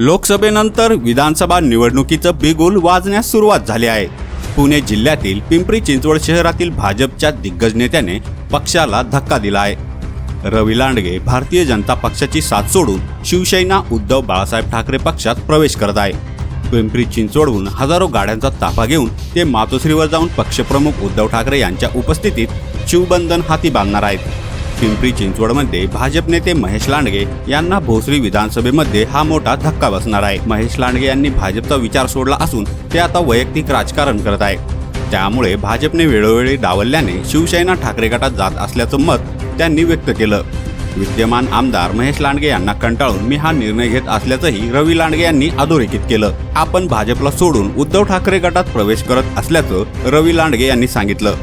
लोकसभेनंतर विधानसभा निवडणुकीचं बिगुल वाजण्यास सुरुवात झाली आहे. पुणे जिल्ह्यातील पिंपरी चिंचवड शहरातील भाजपच्या दिग्गज नेत्याने पक्षाला धक्का दिला आहे. रवी लांडगे भारतीय जनता पक्षाची साथ सोडून शिवसेना उद्धव बाळासाहेब ठाकरे पक्षात प्रवेश करत आहे. पिंपरी चिंचवडहून हजारो गाड्यांचा ताफा घेऊन ते मातोश्रीवर जाऊन पक्षप्रमुख उद्धव ठाकरे यांच्या उपस्थितीत शिवबंधन हाती बांधणार आहेत. पिंपरी चिंचवडमध्ये भाजप नेते महेश लांडगे यांना भोसरी विधानसभेमध्ये हा मोठा धक्का बसणार आहे. महेश लांडगे यांनी भाजपचा विचार सोडला असून ते आता वैयक्तिक राजकारण करत आहे त्यामुळे भाजपने वेळोवेळी डावलल्याने शिवसेना ठाकरे गटात जात असल्याचं मत त्यांनी व्यक्त केलं. विद्यमान आमदार महेश लांडगे यांना कंटाळून मी हा निर्णय घेत असल्याचंही रवी लांडगे यांनी अधोरेखित केलं. आपण भाजपला सोडून उद्धव ठाकरे गटात प्रवेश करत असल्याचं रवी लांडगे यांनी सांगितलं.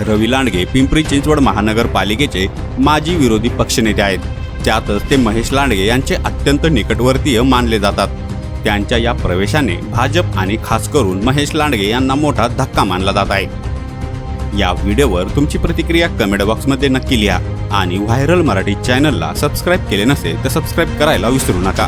रवी लांडगे पिंपरी चिंचवड महानगरपालिकेचे माजी विरोधी पक्षनेते आहेत. त्यातच ते महेश लांडगे यांचे अत्यंत निकटवर्तीय मानले जातात. त्यांच्या या प्रवेशाने भाजप आणि खास करून महेश लांडगे यांना मोठा धक्का मानला जात आहे. या व्हिडिओवर तुमची प्रतिक्रिया कमेंट बॉक्समध्ये नक्की लिहा आणि व्हायरल मराठी चॅनलला सबस्क्राईब केले नसेल तर सबस्क्राईब करायला विसरू नका.